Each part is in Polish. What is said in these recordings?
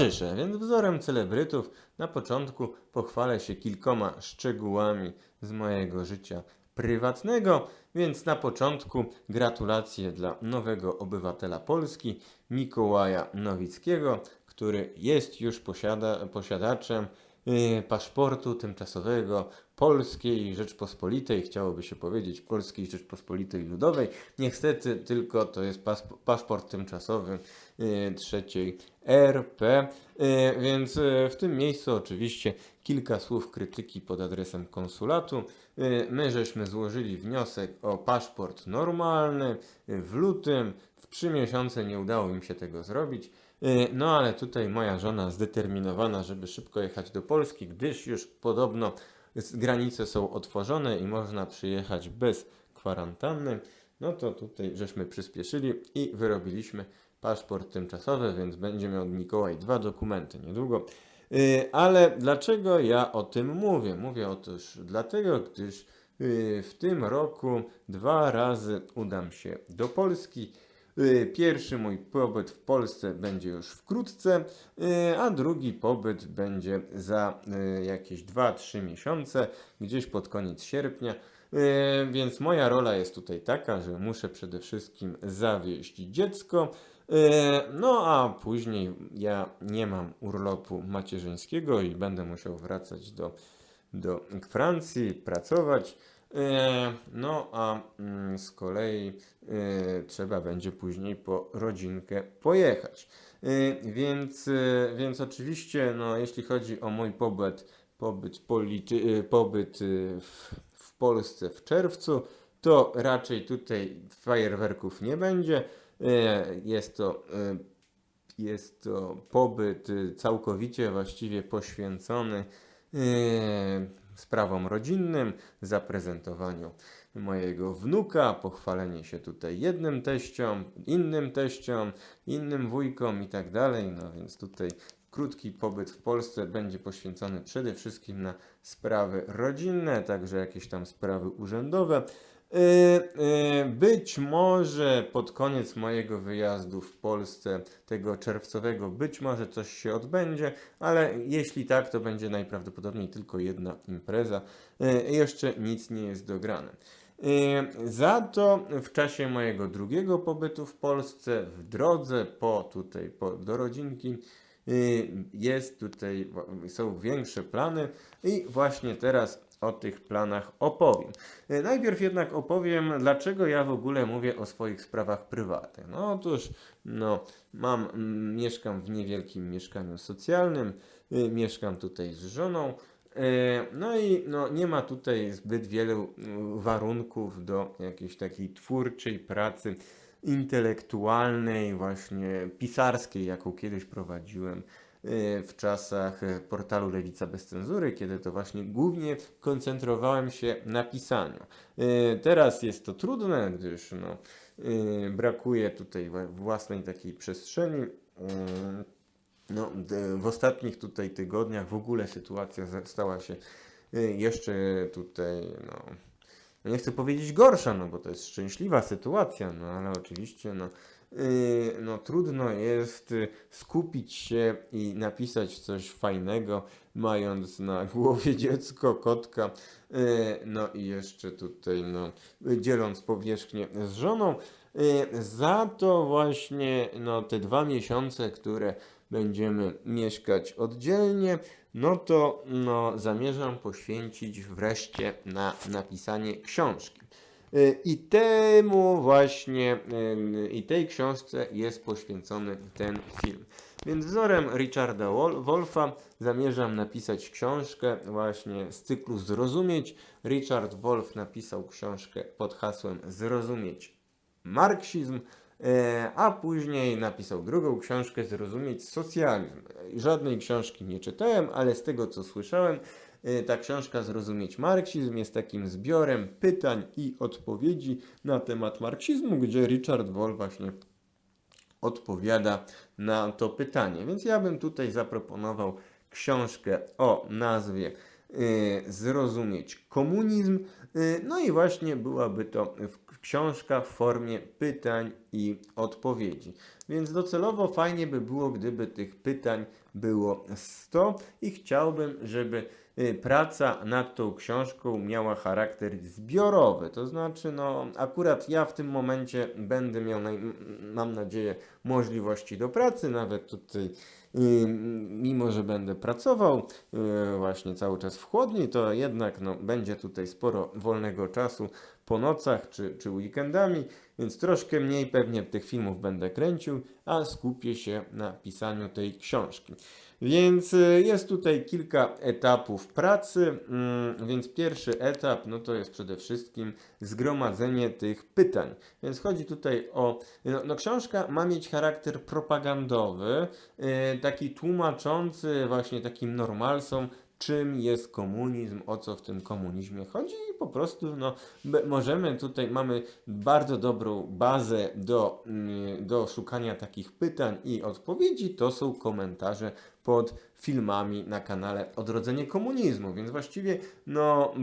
towarzysze, więc wzorem celebrytów na początku pochwalę się kilkoma szczegółami z mojego życia prywatnego, więc na początku gratulacje dla nowego obywatela Polski, Mikołaja Nowickiego, który jest już posiada, posiadaczem y, paszportu tymczasowego Polskiej Rzeczpospolitej, chciałoby się powiedzieć Polskiej Rzeczpospolitej Ludowej. Niestety tylko to jest paszport tymczasowy y, trzeciej RP, y, więc y, w tym miejscu oczywiście kilka słów krytyki pod adresem konsulatu. My żeśmy złożyli wniosek o paszport normalny w lutym, w trzy miesiące nie udało im się tego zrobić. No ale tutaj moja żona zdeterminowana, żeby szybko jechać do Polski, gdyż już podobno granice są otworzone i można przyjechać bez kwarantanny. No to tutaj żeśmy przyspieszyli i wyrobiliśmy paszport tymczasowy, więc będzie miał Mikołaj dwa dokumenty niedługo. Y, Ale dlaczego ja o tym mówię? Mówię otóż dlatego, gdyż y, w tym roku dwa razy udam się do Polski. Y, Pierwszy mój pobyt w Polsce będzie już wkrótce, y, a drugi pobyt będzie za y, jakieś 2-3 miesiące, gdzieś pod koniec sierpnia. Więc moja rola jest tutaj taka, że muszę przede wszystkim zawieźć dziecko, no a później ja nie mam urlopu macierzyńskiego i będę musiał wracać do, do Francji, pracować. E, No a mm, z kolei e, trzeba będzie później po rodzinkę pojechać. E, Więc, więc oczywiście, no, jeśli chodzi o mój pobyt, pobyt, polity, pobyt w, w Polsce w czerwcu, to raczej tutaj fajerwerków nie będzie. Jest to jest to pobyt całkowicie właściwie poświęcony sprawom rodzinnym, zaprezentowaniu mojego wnuka, pochwalenie się tutaj jednym teściom, innym teściom, innym wujkom i tak dalej. No więc tutaj krótki pobyt w Polsce będzie poświęcony przede wszystkim na sprawy rodzinne, także jakieś tam sprawy urzędowe. Y, y, Być może pod koniec mojego wyjazdu w Polsce, tego czerwcowego, być może coś się odbędzie, ale jeśli tak, to będzie najprawdopodobniej tylko jedna impreza. Y, Jeszcze nic nie jest dograne. Za to w czasie mojego drugiego pobytu w Polsce, w drodze po tutaj, po, do rodzinki, jest tutaj, są większe plany i właśnie teraz o tych planach opowiem. Y, Najpierw jednak opowiem, dlaczego ja w ogóle mówię o swoich sprawach prywatnych. No otóż, no, mam, mieszkam w niewielkim mieszkaniu socjalnym, y, mieszkam tutaj z żoną, y, no i no, nie ma tutaj zbyt wielu warunków do jakiejś takiej twórczej pracy intelektualnej, właśnie pisarskiej, jaką kiedyś prowadziłem w czasach y, portalu Lewica bez cenzury, kiedy to właśnie głównie koncentrowałem się na pisaniu. Y, Teraz jest to trudne, gdyż no, y, brakuje tutaj własnej takiej przestrzeni. No, w ostatnich tutaj tygodniach w ogóle sytuacja stała się y, jeszcze tutaj, no, nie chcę powiedzieć gorsza, no bo to jest szczęśliwa sytuacja, no ale oczywiście, no, y, no trudno jest y, skupić się i napisać coś fajnego, mając na głowie dziecko, kotka, y, no i jeszcze tutaj, no, dzieląc powierzchnię z żoną. Y, Za to właśnie, no, te dwa miesiące, które będziemy mieszkać oddzielnie, no to no, zamierzam poświęcić wreszcie na napisanie książki. Y, I temu właśnie, y, i tej książce jest poświęcony ten film. Więc wzorem Richarda Wol- Wolfa zamierzam napisać książkę właśnie z cyklu Zrozumieć. Richard Wolf napisał książkę pod hasłem Zrozumieć marksizm, e, a później napisał drugą książkę Zrozumieć socjalizm. Żadnej książki nie czytałem, ale z tego co słyszałem, ta książka Zrozumieć marksizm jest takim zbiorem pytań i odpowiedzi na temat marksizmu, gdzie Richard Wolff właśnie odpowiada na to pytanie. Więc ja bym tutaj zaproponował książkę o nazwie y, Zrozumieć komunizm. Y, no i właśnie byłaby to książka w formie pytań i odpowiedzi. Więc docelowo fajnie by było, gdyby tych pytań było 100 i chciałbym, żeby y, praca nad tą książką miała charakter zbiorowy. To znaczy, no, akurat ja w tym momencie będę miał, mam nadzieję, możliwości do pracy, nawet tutaj. y, Mimo, że będę pracował y, właśnie cały czas w chłodni, to jednak no, będzie tutaj sporo wolnego czasu po nocach czy, czy weekendami, więc troszkę mniej pewnie tych filmów będę kręcił, a skupię się na pisaniu tej książki. Więc y, jest tutaj kilka etapów pracy, mm, więc pierwszy etap no to jest przede wszystkim zgromadzenie tych pytań. Więc chodzi tutaj o. No, no książka ma mieć charakter propagandowy, y, taki tłumaczący właśnie takim normalsom, czym jest komunizm, o co w tym komunizmie chodzi i po prostu no, możemy tutaj, mamy bardzo dobrą bazę do, mm, do szukania takich pytań i odpowiedzi, to są komentarze pod filmami na kanale Odrodzenie Komunizmu, więc właściwie no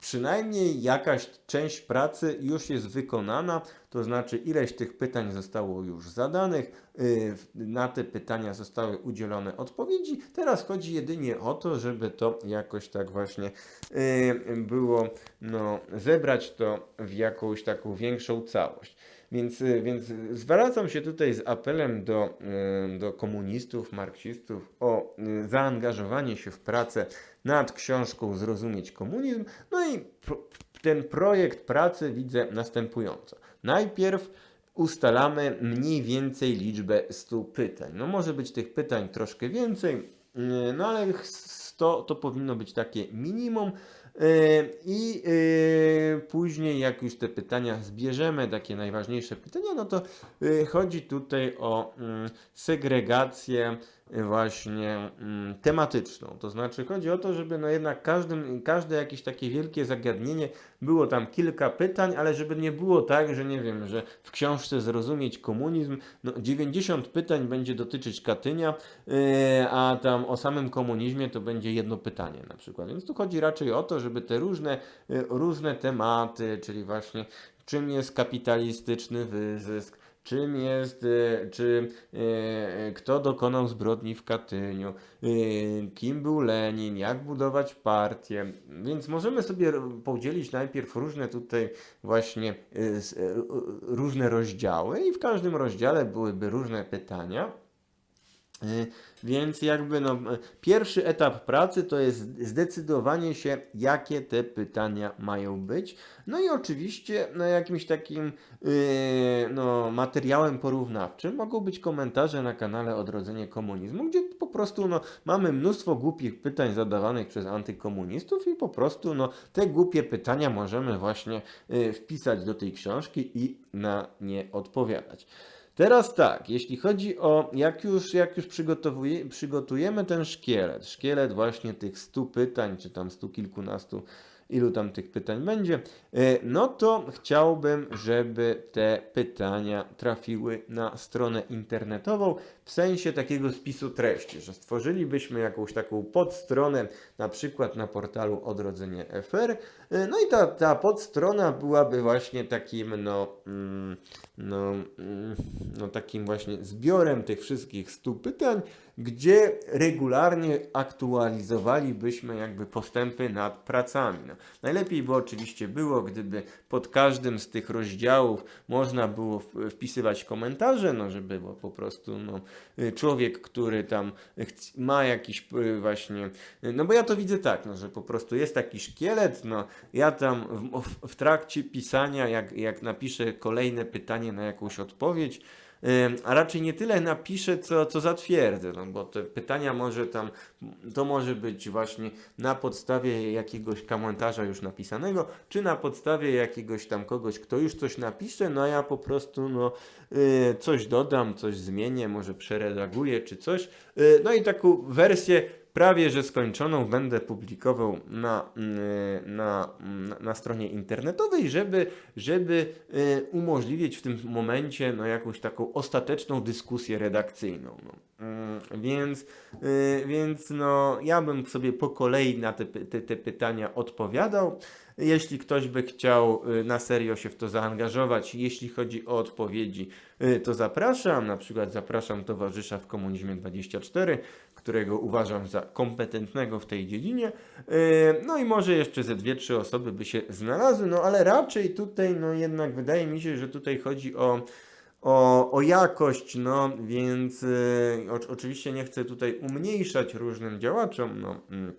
przynajmniej jakaś część pracy już jest wykonana, to znaczy ileś tych pytań zostało już zadanych, yy, na te pytania zostały udzielone odpowiedzi. Teraz chodzi jedynie o to, żeby to jakoś tak właśnie yy, było, no, zebrać to w jakąś taką większą całość. Więc, y, więc zwracam się tutaj z apelem do, y, do komunistów, marksistów o y, zaangażowanie się w pracę nad książką Zrozumieć komunizm. No i ten projekt pracy widzę następująco. Najpierw ustalamy mniej więcej liczbę 100 pytań. No może być tych pytań troszkę więcej, y, no ale 100 to powinno być takie minimum. Y, I y, później, jak już te pytania zbierzemy, takie najważniejsze pytania, no to y, chodzi tutaj o mm, segregację właśnie mm, tematyczną. To znaczy chodzi o to, żeby no jednak każdym, każde jakieś takie wielkie zagadnienie było tam kilka pytań, ale żeby nie było tak, że nie wiem, że w książce zrozumieć komunizm, no 90 pytań będzie dotyczyć Katynia, a tam o samym komunizmie to będzie jedno pytanie na przykład. Więc tu chodzi raczej o to, żeby te różne, yy, różne tematy, czyli właśnie czym jest kapitalistyczny wyzysk, czym jest, y, czy y, kto dokonał zbrodni w Katyniu, y, kim był Lenin, jak budować partię. Więc możemy sobie podzielić najpierw różne tutaj właśnie y, y, y, różne rozdziały i w każdym rozdziale byłyby różne pytania. Y, Więc jakby no, y, pierwszy etap pracy to jest zdecydowanie się, jakie te pytania mają być. No i oczywiście no, jakimś takim yy, no, materiałem porównawczym mogą być komentarze na kanale Odrodzenie Komunizmu, gdzie po prostu no, mamy mnóstwo głupich pytań zadawanych przez antykomunistów i po prostu no, te głupie pytania możemy właśnie yy, wpisać do tej książki i na nie odpowiadać. Teraz tak, jeśli chodzi o, jak już, jak już przygotujemy ten szkielet, szkielet właśnie tych stu pytań, czy tam stu kilkunastu, ilu tam tych pytań będzie, e, no to chciałbym, żeby te pytania trafiły na stronę internetową w sensie takiego spisu treści, że stworzylibyśmy jakąś taką podstronę, na przykład na portalu Odrodzenie FR, e, no i ta, ta podstrona byłaby właśnie takim, no, mm, no, mm, no takim właśnie zbiorem tych wszystkich stu pytań, gdzie regularnie aktualizowalibyśmy jakby postępy nad pracami. No, najlepiej by oczywiście było, gdyby pod każdym z tych rozdziałów można było wpisywać komentarze, no żeby było po prostu no, człowiek, który tam ma jakiś y, właśnie, no bo ja to widzę tak, no, że po prostu jest taki szkielet, no ja tam w, w, w trakcie pisania, jak, jak napiszę kolejne pytanie na jakąś odpowiedź, a raczej nie tyle napiszę, co, co zatwierdzę, no bo te pytania może tam, to może być właśnie na podstawie jakiegoś komentarza już napisanego, czy na podstawie jakiegoś tam kogoś, kto już coś napisze, no a ja po prostu no, y, coś dodam, coś zmienię, może przeredaguję czy coś, y, no i taką wersję prawie że skończoną będę publikował na, y, na, na, na stronie internetowej, żeby, żeby y, umożliwić w tym momencie no, jakąś taką ostateczną dyskusję redakcyjną. No. Mm, Więc, y, więc no, ja bym sobie po kolei na te, te, te pytania odpowiadał. Jeśli ktoś by chciał y, na serio się w to zaangażować, jeśli chodzi o odpowiedzi, y, to zapraszam. Na przykład zapraszam towarzysza w Komunizmie 24, którego uważam za kompetentnego w tej dziedzinie. No i może jeszcze ze dwie, trzy osoby by się znalazły, no ale raczej tutaj, no jednak wydaje mi się, że tutaj chodzi o o, o jakość, no więc y, o, oczywiście nie chcę tutaj umniejszać różnym działaczom, no, mm,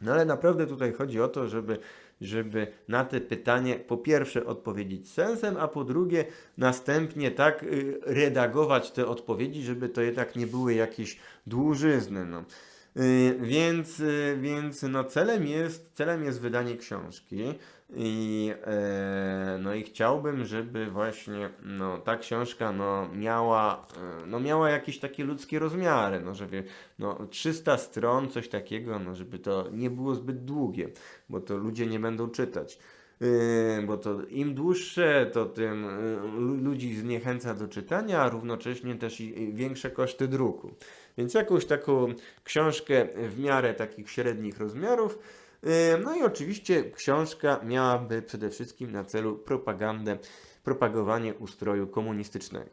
no ale naprawdę tutaj chodzi o to, żeby, żeby na te pytanie po pierwsze odpowiedzieć sensem, a po drugie następnie tak y, redagować te odpowiedzi, żeby to jednak nie były jakieś dłużyzny, no. Y, Więc, y, więc no celem jest, celem jest wydanie książki i, e, no i chciałbym, żeby właśnie no, ta książka no, miała, e, no, miała jakieś takie ludzkie rozmiary, no, żeby no, 300 stron, coś takiego, no, żeby to nie było zbyt długie, bo to ludzie nie będą czytać. Yy, bo to im dłuższe, to tym yy, lu- ludzi zniechęca do czytania, a równocześnie też i i większe koszty druku. Więc jakąś taką książkę w miarę takich średnich rozmiarów. Yy, No i oczywiście książka miałaby przede wszystkim na celu propagandę, propagowanie ustroju komunistycznego.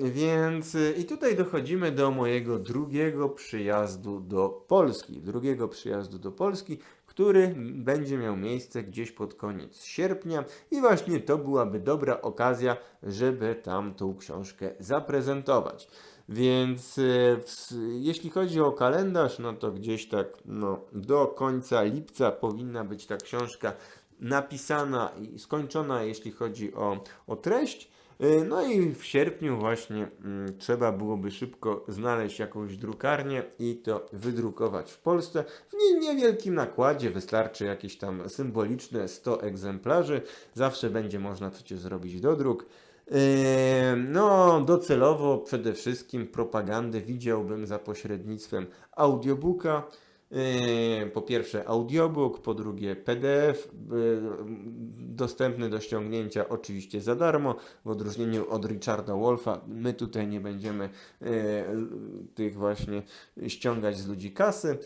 Yy, Więc yy, i tutaj dochodzimy do mojego drugiego przyjazdu do Polski. Drugiego przyjazdu do Polski, który będzie miał miejsce gdzieś pod koniec sierpnia i właśnie to byłaby dobra okazja, żeby tam tą książkę zaprezentować. Więc e, jeśli chodzi o kalendarz, no to gdzieś tak no, do końca lipca powinna być ta książka napisana i skończona, jeśli chodzi o, o treść. E, No i w sierpniu właśnie mm, trzeba byłoby szybko znaleźć jakąś drukarnię i to wydrukować w Polsce. W nie- niewielkim nakładzie wystarczy jakieś tam symboliczne 100 egzemplarzy. Zawsze będzie można przecież zrobić dodruk. No, docelowo przede wszystkim propagandę widziałbym za pośrednictwem audiobooka. Po pierwsze audiobook, po drugie PDF, dostępny do ściągnięcia oczywiście za darmo, w odróżnieniu od Richarda Wolfa. My tutaj nie będziemy yy, tych właśnie ściągać z ludzi kasy.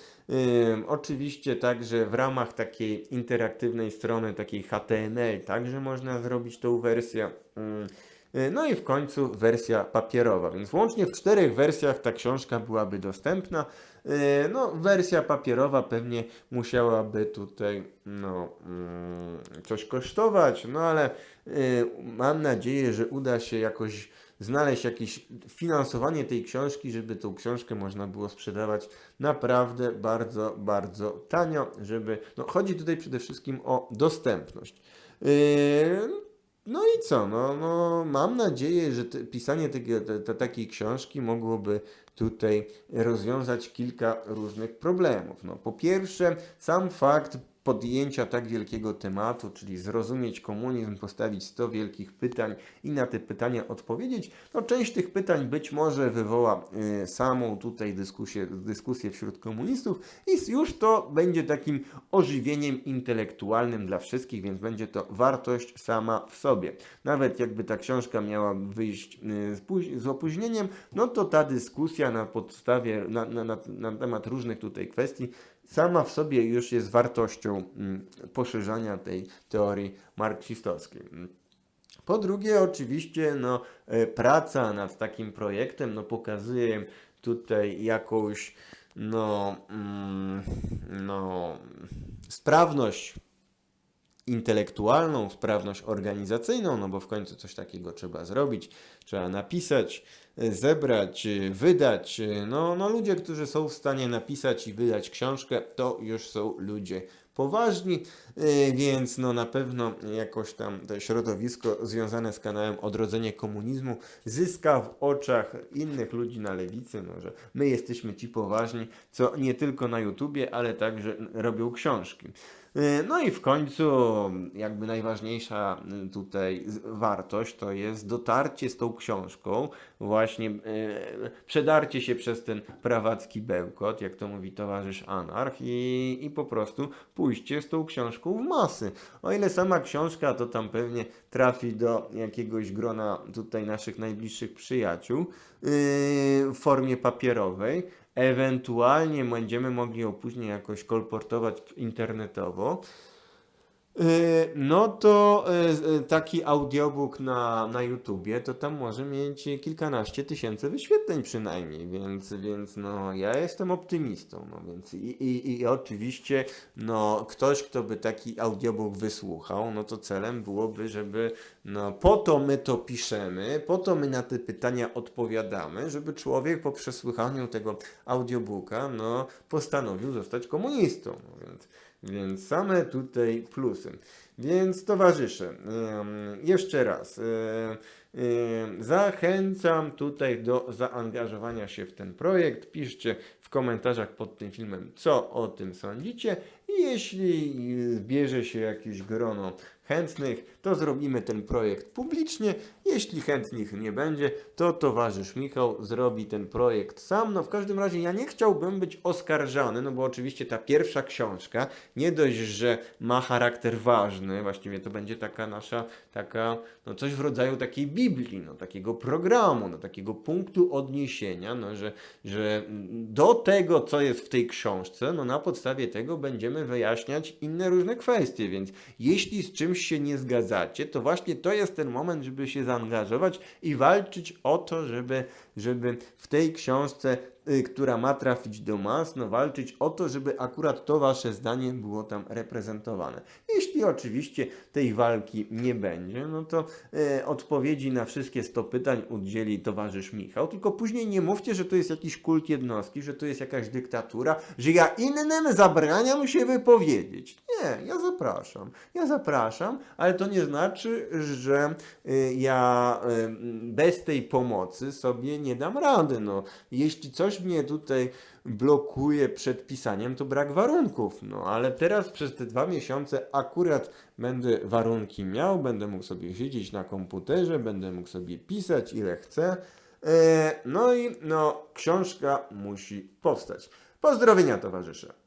Oczywiście także w ramach takiej interaktywnej strony, takiej HTML, także można zrobić tą wersję. Yy, no i w końcu wersja papierowa, więc łącznie w czterech wersjach ta książka byłaby dostępna. Yy, No, wersja papierowa pewnie musiałaby tutaj no, mm, coś kosztować, no ale yy, mam nadzieję, że uda się jakoś znaleźć jakieś finansowanie tej książki, żeby tą książkę można było sprzedawać naprawdę bardzo, bardzo tanio, żeby, no chodzi tutaj przede wszystkim o dostępność. Yy, no i co? No, no, mam nadzieję, że te, pisanie tego, te, te, takiej książki mogłoby tutaj rozwiązać kilka różnych problemów. No, po pierwsze, sam fakt podjęcia tak wielkiego tematu, czyli zrozumieć komunizm, postawić 100 wielkich pytań i na te pytania odpowiedzieć, no część tych pytań być może wywoła y, samą tutaj dyskusję, dyskusję wśród komunistów i już to będzie takim ożywieniem intelektualnym dla wszystkich, więc będzie to wartość sama w sobie. Nawet jakby ta książka miała wyjść y, z, póź- z opóźnieniem, no to ta dyskusja na podstawie, na, na, na, na temat różnych tutaj kwestii sama w sobie już jest wartością mm, poszerzania tej teorii marksistowskiej. Po drugie, oczywiście, no, e, praca nad takim projektem no, pokazuje tutaj jakąś no, mm, no, sprawność intelektualną, sprawność organizacyjną, no bo w końcu coś takiego trzeba zrobić, trzeba napisać, y, zebrać, y, wydać. y, No, no ludzie, którzy są w stanie napisać i wydać książkę, to już są ludzie poważni, więc no na pewno jakoś tam to środowisko związane z kanałem Odrodzenie Komunizmu zyska w oczach innych ludzi na lewicy, no, że my jesteśmy ci poważni, co nie tylko na YouTubie, ale także robią książki. Y, No i w końcu jakby najważniejsza y, tutaj wartość to jest dotarcie z tą książką, właśnie y, przedarcie się przez ten prawacki bełkot, jak to mówi towarzysz Anarch i, i po prostu pójście z tą książką w masy. O ile sama książka to tam pewnie trafi do jakiegoś grona tutaj naszych najbliższych przyjaciół yy, w formie papierowej, Ewentualnie będziemy mogli ją później jakoś kolportować internetowo. Yy, No to yy, yy, taki audiobook na, na YouTubie to tam może mieć kilkanaście tysięcy wyświetleń przynajmniej, więc, więc no ja jestem optymistą, no więc i, i, i oczywiście no ktoś, kto by taki audiobook wysłuchał, no to celem byłoby, żeby no po to my to piszemy, po to my na te pytania odpowiadamy, żeby człowiek po przesłuchaniu tego audiobooka no postanowił zostać komunistą, no więc więc same tutaj plusy. Więc towarzysze, jeszcze raz, zachęcam tutaj do zaangażowania się w ten projekt. Piszcie w komentarzach pod tym filmem, co o tym sądzicie. Jeśli zbierze się jakieś grono chętnych, to zrobimy ten projekt publicznie. Jeśli chętnych nie będzie, to towarzysz Michał zrobi ten projekt sam. No w każdym razie ja nie chciałbym być oskarżany, no bo oczywiście ta pierwsza książka nie dość, że ma charakter ważny, właściwie to będzie taka nasza, taka, no coś w rodzaju takiej Biblii, no takiego programu, no takiego punktu odniesienia, no że, że do tego, co jest w tej książce, no na podstawie tego będziemy wyjaśniać inne różne kwestie, więc jeśli z czymś się nie zgadzacie, to właśnie to jest ten moment, żeby się zaangażować i walczyć o to, żeby, żeby w tej książce, y, która ma trafić do mas, no walczyć o to, żeby akurat to wasze zdanie było tam reprezentowane. Jeśli oczywiście tej walki nie będzie, no to y, odpowiedzi na wszystkie 100 pytań udzieli towarzysz Michał, tylko później nie mówcie, że to jest jakiś kult jednostki, że to jest jakaś dyktatura, że ja innym zabraniam się wypowiedzieć. Nie, ja zapraszam. Ja zapraszam, ale to nie znaczy, że y, ja y, bez tej pomocy sobie nie dam rady. No, jeśli coś mnie tutaj blokuje przed pisaniem, to brak warunków. No, ale teraz przez te dwa miesiące akurat będę warunki miał, będę mógł sobie siedzieć na komputerze, będę mógł sobie pisać ile chcę. E, No i no, książka musi powstać. Pozdrowienia towarzysze.